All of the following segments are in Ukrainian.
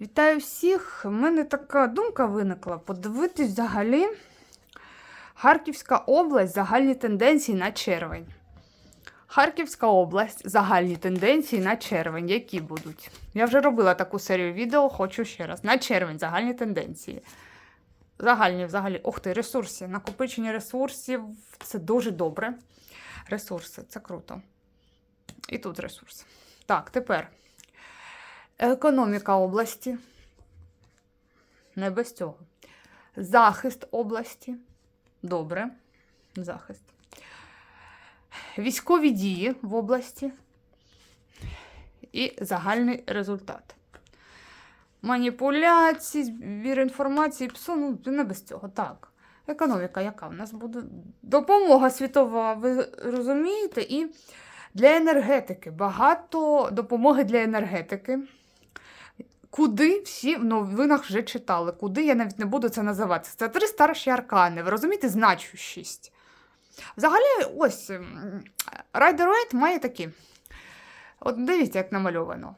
Вітаю всіх! У мене така думка виникла подивитись взагалі Харківська область, загальні тенденції на червень. Харківська область, загальні тенденції на червень. Які будуть? Я вже робила таку серію відео, хочу ще раз. На червень загальні тенденції. Загальні взагалі. Ух ти, ресурси. Накопичення ресурсів це дуже добре. Ресурси, це круто. І тут ресурси. Так, тепер. Економіка області. Не без цього. Захист області. Добре. Захист. Військові дії в області. І загальний результат. Маніпуляції, збір інформації, псу, ну, не без цього. Так. Економіка, яка в нас буде? Допомога світова, ви розумієте? І для енергетики. Багато допомоги для енергетики. Куди всі в новинах вже читали, куди я навіть не буду це називати. Це три старші аркани, ви розумієте, значущість. Взагалі, ось Райдер Уейт має такі. От дивіться, як намальовано.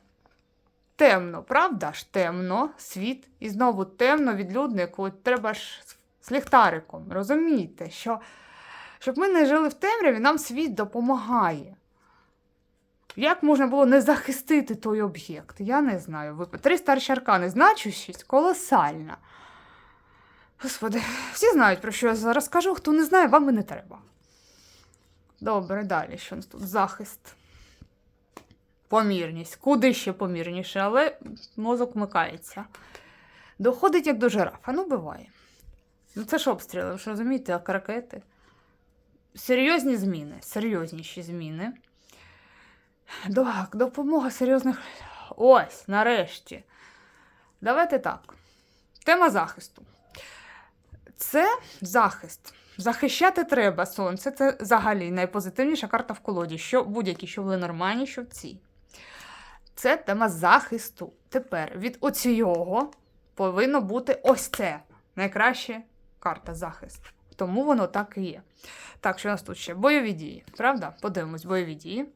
Темно, правда ж? Темно, світ, і знову темно, відлюдно, яку треба ж з ліхтариком. Розумієте, що щоб ми не жили в темряві, нам світ допомагає. Як можна було не захистити той об'єкт? Я не знаю. Три старші аркани, значущість колосальна. Господи, всі знають, про що я зараз кажу. Хто не знає, вам і не треба. Добре, далі. Що у нас тут? Захист. Помірність. Куди ще помірніше, але мозок вмикається. Доходить як до жирафа. Ну, буває. Ну, це ж обстріли, ви ж розумієте, як ракети. Серйозні зміни, серйозніші зміни. Так, допомога серйозних. Ось, нарешті. Давайте так. Тема захисту. Це захист. Захищати треба сонце. Це взагалі найпозитивніша карта в колоді. Що будь-які, що в Ленормані, що в цій. Це тема захисту. Тепер від оцього повинно бути ось це. Найкраща карта захист. Тому воно так і є. Так, що у нас тут ще? Бойові дії. Правда? Подивимось, бойові дії.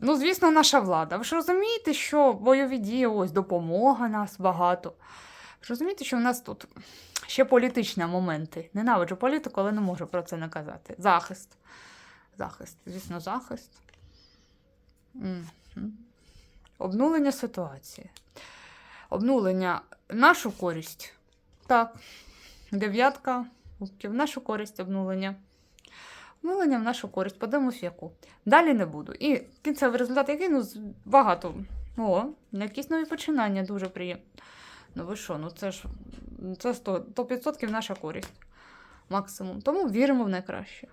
Ну, звісно, наша влада. Ви ж розумієте, що бойові дії, ось допомога нас багато. Ви ж розумієте, що в нас тут ще політичні моменти. Ненавиджу політику, але не можу про це не казати. Захист. Захист. Звісно, захист. Мгм. Обнулення ситуації. Обнулення нашу користь. Так. Дев'ятка. кубків. Нашу користь обнулення. Обнулення в нашу користь. Подивимось, яку. Далі не буду. І кінцевий результат, який ну, багато. О, якісь нові починання дуже приємно. Ну ви що, ну це ж це 100, 100% наша користь. Максимум. Тому віримо в найкраще.